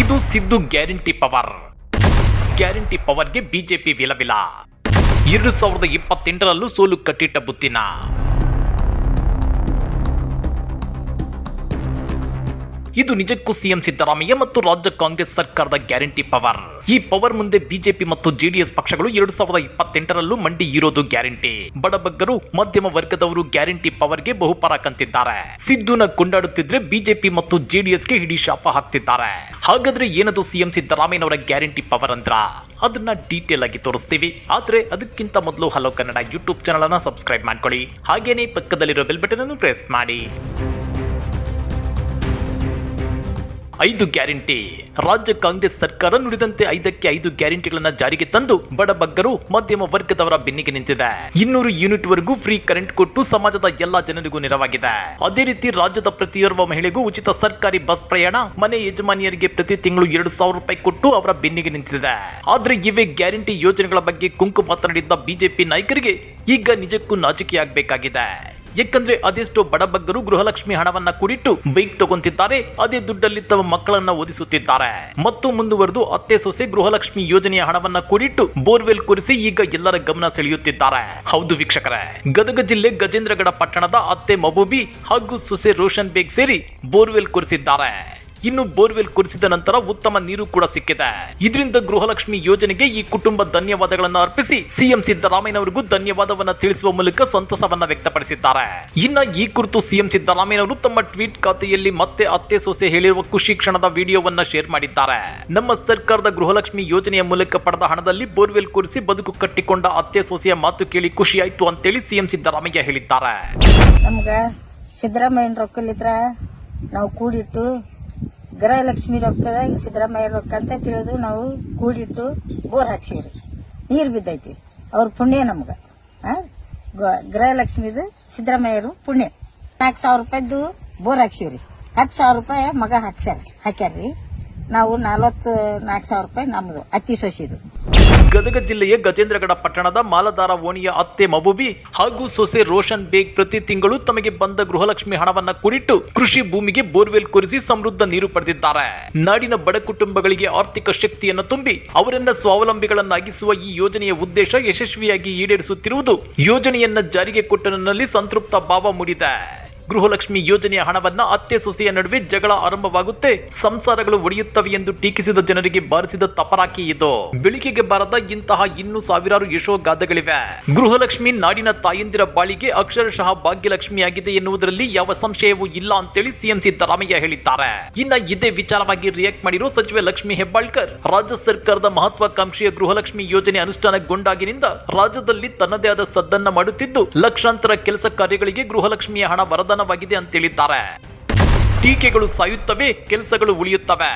ಇದು Siddu guarantee power. Guarantee ಪವರ್ಗೆ BJP ವಿಲವಿಲ. ಎರಡು ಸಾವಿರದ ಇಪ್ಪತ್ತೆಂಟರಲ್ಲೂ ಸೋಲು ಕಟ್ಟಿಟ್ಟ ಬುತ್ತಿನ. ಇದು ನಿಜಕ್ಕೂ ಸಿಎಂ ಸಿದ್ದರಾಮಯ್ಯ ಮತ್ತು ರಾಜ್ಯ ಕಾಂಗ್ರೆಸ್ ಸರ್ಕಾರದ ಗ್ಯಾರಂಟಿ ಪವರ್. ಈ ಪವರ್ ಮುಂದೆ ಬಿಜೆಪಿ ಮತ್ತು ಜೆಡಿಎಸ್ ಪಕ್ಷಗಳು ಎರಡು ಸಾವಿರದ ಇಪ್ಪತ್ತೆಂಟರಲ್ಲೂ ಮಂಡಿ ಇರೋದು ಗ್ಯಾರಂಟಿ. ಬಡಬಗ್ಗರು ಮಧ್ಯಮ ವರ್ಗದವರು ಗ್ಯಾರಂಟಿ ಪವರ್ಗೆ ಬಹುಪಾರ ಕಂತಿದ್ದಾರೆ. ಸಿದ್ದುನ ಕೊಂಡಾಡುತ್ತಿದ್ರೆ ಬಿಜೆಪಿ ಮತ್ತು ಜೆಡಿಎಸ್ಗೆ ಹಿಡಿ ಶಾಪ ಹಾಕ್ತಿದ್ದಾರೆ. ಹಾಗಾದ್ರೆ ಏನದು ಸಿಎಂ ಸಿದ್ದರಾಮಯ್ಯನವರ ಗ್ಯಾರಂಟಿ ಪವರ್ ಅಂದ್ರ? ಅದನ್ನ ಡೀಟೇಲ್ ಆಗಿ ತೋರಿಸ್ತೀವಿ. ಆದ್ರೆ ಅದಕ್ಕಿಂತ ಮೊದಲು ಹಲೋ ಕನ್ನಡ ಯೂಟ್ಯೂಬ್ ಚಾನಲ್ ಅನ್ನ ಸಬ್ಸ್ಕ್ರೈಬ್ ಮಾಡ್ಕೊಳ್ಳಿ. ಹಾಗೇನೇ ಪಕ್ಕದಲ್ಲಿರೋ ಬೆಲ್ ಬಟನ್ ಅನ್ನು ಪ್ರೆಸ್ ಮಾಡಿ. ಐದು ಗ್ಯಾರಂಟಿ. ರಾಜ್ಯ ಕಾಂಗ್ರೆಸ್ ಸರ್ಕಾರ ನುಡಿದಂತೆ ಐದಕ್ಕೆ ಐದು ಗ್ಯಾರಂಟಿಗಳನ್ನ ಜಾರಿಗೆ ತಂದು ಬಡಬಗ್ಗರು ಮಧ್ಯಮ ವರ್ಗದವರ ಬೆನ್ನಿಗೆ ನಿಂತಿದೆ. ಇನ್ನೂರು ಯೂನಿಟ್ ವರೆಗೂ ಫ್ರೀ ಕರೆಂಟ್ ಕೊಟ್ಟು ಸಮಾಜದ ಎಲ್ಲಾ ಜನರಿಗೂ ನೆರವಾಗಿದೆ. ಅದೇ ರೀತಿ ರಾಜ್ಯದ ಪ್ರತಿಯೊರ್ವ ಮಹಿಳೆಗೂ ಉಚಿತ ಸರ್ಕಾರಿ ಬಸ್ ಪ್ರಯಾಣ ಮನೆ ಯಜಮಾನಿಯರಿಗೆ ಪ್ರತಿ ತಿಂಗಳು ಎರಡು ಸಾವಿರ ರೂಪಾಯಿ ಕೊಟ್ಟು ಅವರ ಬೆನ್ನಿಗೆ ನಿಂತಿದೆ. ಆದ್ರೆ ಇವೇ ಗ್ಯಾರಂಟಿ ಯೋಜನೆಗಳ ಬಗ್ಗೆ ಕುಂಕು ಮಾತನಾಡಿದ್ದ ಬಿಜೆಪಿ ನಾಯಕರಿಗೆ ಈಗ ನಿಜಕ್ಕೂ ನಾಚಿಕೆಯಾಗಬೇಕಾಗಿದೆ. ಯಾಕಂದ್ರೆ ಅದೆಷ್ಟೋ ಬಡಬಗ್ಗರು ಗೃಹಲಕ್ಷ್ಮಿ ಹಣವನ್ನ ಕುಡಿಟ್ಟು ಬೈಕ್ ತಗೊಂತಿದ್ದಾರೆ, ಅದೇ ದುಡ್ಡಲ್ಲಿ ತಮ್ಮ ಮಕ್ಕಳನ್ನ ಓದಿಸುತ್ತಿದ್ದಾರೆ. ಮತ್ತು ಮುಂದುವರೆದು ಅತ್ತೆ ಸೊಸೆ ಗೃಹಲಕ್ಷ್ಮಿ ಯೋಜನೆಯ ಹಣವನ್ನ ಕುಡಿಟ್ಟು ಬೋರ್ವೆಲ್ ಕುರಿಸಿ ಈಗ ಎಲ್ಲರ ಗಮನ ಸೆಳೆಯುತ್ತಿದ್ದಾರೆ. ಹೌದು ವೀಕ್ಷಕರೇ, ಗದಗ ಜಿಲ್ಲೆ ಗಜೇಂದ್ರಗಡ ಪಟ್ಟಣದ ಅತ್ತೆ ಮಬೂಬಿ ಹಾಗೂ ಸೊಸೆ ರೋಷನ್ ಬೇಗ್ ಸೇರಿ ಬೋರ್ವೆಲ್ ಕೊರೆಸಿದ್ದಾರೆ. ಇನ್ನು ಬೋರ್ವೆಲ್ ಕುರಿಸಿದ ನಂತರ ಉತ್ತಮ ನೀರು ಕೂಡ ಸಿಕ್ಕಿದೆ. ಇದರಿಂದ ಗೃಹಲಕ್ಷ್ಮಿ ಯೋಜನೆಗೆ ಈ ಕುಟುಂಬ ಧನ್ಯವಾದಗಳನ್ನು ಅರ್ಪಿಸಿ ಸಿಎಂ ಸಿದ್ದರಾಮಯ್ಯನವರಿಗೂ ಧನ್ಯವಾದವನ್ನು ತಿಳಿಸುವ ಮೂಲಕ ಸಂತಸವನ್ನ ವ್ಯಕ್ತಪಡಿಸಿದ್ದಾರೆ. ಇನ್ನು ಈ ಕುರಿತು ಸಿಎಂ ಸಿದ್ದರಾಮಯ್ಯನವರು ತಮ್ಮ ಟ್ವೀಟ್ ಖಾತೆಯಲ್ಲಿ ಮತ್ತೆ ಅತ್ತೆ ಸೊಸೆ ಹೇಳಿರುವ ಖುಷಿ ಕ್ಷಣದ ವಿಡಿಯೋವನ್ನ ಶೇರ್ ಮಾಡಿದ್ದಾರೆ. ನಮ್ಮ ಸರ್ಕಾರದ ಗೃಹಲಕ್ಷ್ಮಿ ಯೋಜನೆಯ ಮೂಲಕ ಪಡೆದ ಹಣದಲ್ಲಿ ಬೋರ್ವೆಲ್ ಕುರಿಸಿ ಬದುಕು ಕಟ್ಟಿಕೊಂಡ ಅತ್ತೆ ಸೊಸೆಯ ಮಾತು ಕೇಳಿ ಖುಷಿ ಆಯ್ತು ಅಂತೇಳಿ ಸಿಎಂ ಸಿದ್ದರಾಮಯ್ಯ ಹೇಳಿದ್ದಾರೆ. ನಮ್ಗ ಸಿದ್ದರಾಮಯ್ಯ ರೊಕ್ಕಲಿದ್ರ ನಾವು ಕೂಡಿಟ್ಟು ಗೃಹಲಕ್ಷ್ಮಿ ರೊಕ್ಕದಾಗ ಸಿದ್ದರಾಮಯ್ಯ ರೊಕ್ಕ ಅಂತ ತಿಳಿದು ನಾವು ಕೂಡಿಟ್ಟು ಬೋರ್ ಹಾಕ್ಸಿವ್ರಿ. ನೀರು ಬಿದ್ದೈತಿ. ಅವ್ರ ಪುಣ್ಯ ನಮ್ಗೆ. ಗೃಹಲಕ್ಷ್ಮಿದು ಸಿದ್ದರಾಮಯ್ಯರು ಪುಣ್ಯ. ನಾಲ್ಕು ಸಾವಿರ ರೂಪಾಯಿದ್ದು ಬೋರ್ ಹಾಕ್ಸಿವ್ರಿ. ಹತ್ತು ಸಾವಿರ ರೂಪಾಯಿ ಮಗ ಹಾಕ್ಸ್ಯಾರ, ಹಾಕ್ಯಾರ್ರಿ. ನಾವು ನಲವತ್ತು ನಾಲ್ಕು ಸಾವಿರ ರೂಪಾಯಿ ನಮ್ದು, ಅತ್ತಿ ಸೊಸಿದು. ಗದಗ ಜಿಲ್ಲೆಯ ಗಜೇಂದ್ರಗಡ ಪಟ್ಟಣದ ಮಾಲದಾರ ಓಣಿಯ ಅತ್ತೆ ಮಬೂಬಿ ಹಾಗೂ ಸೊಸೆ ರೋಷನ್ ಬೇಗ್ ಪ್ರತಿ ತಿಂಗಳು ತಮಗೆ ಬಂದ ಗೃಹಲಕ್ಷ್ಮಿ ಹಣವನ್ನ ಕುರಿಟ್ಟು ಕೃಷಿ ಭೂಮಿಗೆ ಬೋರ್ವೆಲ್ ಕೊರೆಸಿ ಸಮೃದ್ಧ ನೀರು ಪಡೆದಿದ್ದಾರೆ. ನಾಡಿನ ಬಡ ಕುಟುಂಬಗಳಿಗೆ ಆರ್ಥಿಕ ಶಕ್ತಿಯನ್ನು ತುಂಬಿ ಅವರನ್ನ ಸ್ವಾವಲಂಬಿಗಳನ್ನಾಗಿಸುವ ಈ ಯೋಜನೆಯ ಉದ್ದೇಶ ಯಶಸ್ವಿಯಾಗಿ ಈಡೇರಿಸುತ್ತಿರುವುದು ಯೋಜನೆಯನ್ನ ಜಾರಿಗೆ ಕೊಟ್ಟನಲ್ಲಿ ಸಂತೃಪ್ತ ಭಾವ ಮೂಡಿದೆ. ಗೃಹಲಕ್ಷ್ಮಿ ಯೋಜನೆಯ ಹಣವನ್ನ ಅತ್ತೆ ಸೊಸೆಯ ನಡುವೆ ಜಗಳ ಆರಂಭವಾಗುತ್ತೆ. ಸಂಸಾರಗಳು ಒಡೆಯುತ್ತವೆ ಎಂದು ಟೀಕಿಸಿದ ಜನರಿಗೆ ಬಾರಿಸಿದ ತಪರಾಕಿ ಇದು. ಬೆಳಕಿಗೆ ಬಾರದ ಇಂತಹ ಇನ್ನೂ ಸಾವಿರಾರು ಯಶೋಗಾಥೆಗಳಿವೆ ಗೃಹಲಕ್ಷ್ಮಿ ನಾಡಿನ ತಾಯಂದಿರ ಬಾಳಿಗೆ ಅಕ್ಷರಶಃ ಭಾಗ್ಯಲಕ್ಷ್ಮಿಯಾಗಿದೆ ಎನ್ನುವುದರಲ್ಲಿ ಯಾವ ಸಂಶಯವೂ ಇಲ್ಲ ಅಂತೇಳಿ ಸಿಎಂ ಸಿದ್ದರಾಮಯ್ಯ ಹೇಳಿದ್ದಾರೆ. ಇನ್ನ ಇದೇ ವಿಚಾರವಾಗಿ ರಿಯಾಕ್ಟ್ ಮಾಡಿರುವ ಸಚಿವೆ ಲಕ್ಷ್ಮಿ ಹೆಬ್ಬಾಳ್ಕರ್, ರಾಜ್ಯ ಸರ್ಕಾರದ ಮಹತ್ವಾಕಾಂಕ್ಷೆಯ ಗೃಹಲಕ್ಷ್ಮಿ ಯೋಜನೆ ಅನುಷ್ಠಾನಗೊಂಡಾಗಿನಿಂದ ರಾಜ್ಯದಲ್ಲಿ ತನ್ನದೇ ಆದ ಸದ್ದನ್ನ ಮಾಡುತ್ತಿದ್ದು, ಲಕ್ಷಾಂತರ ಕೆಲಸ ಕಾರ್ಯಗಳಿಗೆ ಗೃಹಲಕ್ಷ್ಮಿಯ ಹಣ ವರದಾನವಾಗಿದೆ ಅಂತೇಳಿದ್ದಾರೆ ಟೀಕೆಗಳು ಸಾಯುತ್ತವೆ, ಕೆಲಸಗಳು ಉಳಿಯುತ್ತವೆ.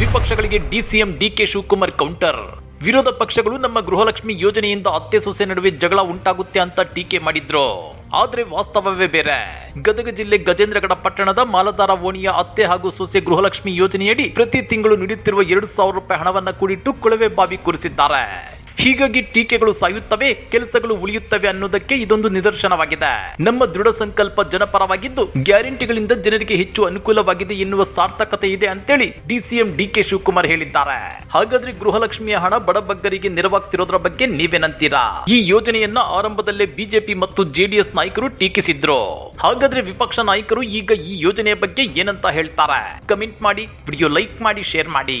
ವಿಪಕ್ಷಗಳಿಗೆ ಡಿಸಿಎಂ ಡಿಕೆ ಶಿವಕುಮಾರ್ ಕೌಂಟರ್. ವಿರೋಧ ಪಕ್ಷಗಳು ನಮ್ಮ ಗೃಹಲಕ್ಷ್ಮಿ ಯೋಜನೆಯಿಂದ ಅತ್ತೆ ಸೊಸೆ ನಡುವೆ ಜಗಳ ಉಂಟಾಗುತ್ತೆ ಅಂತ ಟೀಕೆ ಮಾಡಿದ್ರು. ಆದ್ರೆ ವಾಸ್ತವವೇ ಬೇರೆ. ಗದಗ ಜಿಲ್ಲೆ ಗಜೇಂದ್ರಗಡ ಪಟ್ಟಣದ ಮಾಲದಾರ ಓಣಿಯ ಅತ್ತೆ ಹಾಗೂ ಸೊಸೆ ಗೃಹಲಕ್ಷ್ಮಿ ಯೋಜನೆಯಡಿ ಪ್ರತಿ ತಿಂಗಳು ನೀಡುತ್ತಿರುವ ಎರಡು ಸಾವಿರ ರೂಪಾಯಿ ಹಣವನ್ನ ಕೂಡಿಟ್ಟು ಕೊಳವೆ ಬಾವಿ ಕುರಿಸಿದ್ದಾರೆ. ಹೀಗಾಗಿ ಟೀಕೆಗಳು ಸಾಯುತ್ತವೆ, ಕೆಲಸಗಳು ಉಳಿಯುತ್ತವೆ ಅನ್ನೋದಕ್ಕೆ ಇದೊಂದು ನಿದರ್ಶನವಾಗಿದೆ. ನಮ್ಮ ದೃಢ ಸಂಕಲ್ಪ ಜನಪರವಾಗಿದ್ದು, ಗ್ಯಾರಂಟಿಗಳಿಂದ ಜನರಿಗೆ ಹೆಚ್ಚು ಅನುಕೂಲವಾಗಿದೆ ಎನ್ನುವ ಸಾರ್ಥಕತೆ ಇದೆ ಅಂತೇಳಿ ಡಿಸಿಎಂ ಡಿಕೆ ಶಿವಕುಮಾರ್ ಹೇಳಿದ್ದಾರೆ. ಹಾಗಾದ್ರೆ ಗೃಹಲಕ್ಷ್ಮಿಯ ಹಣ ಬಡಬಗ್ಗರಿಗೆ ನೆರವಾಗ್ತಿರೋದ್ರ ಬಗ್ಗೆ ನೀವೇನಂತೀರಾ? ಈ ಯೋಜನೆಯನ್ನ ಆರಂಭದಲ್ಲೇ ಬಿಜೆಪಿ ಮತ್ತು ಜೆಡಿಎಸ್ ನಾಯಕರು ಟೀಕಿಸಿದ್ರು. ಹಾಗಾದ್ರೆ ವಿಪಕ್ಷ ನಾಯಕರು ಈಗ ಈ ಯೋಜನೆಯ ಬಗ್ಗೆ ಏನಂತ ಹೇಳ್ತಾರೆ? ಕಮೆಂಟ್ ಮಾಡಿ, ವಿಡಿಯೋ ಲೈಕ್ ಮಾಡಿ, ಶೇರ್ ಮಾಡಿ.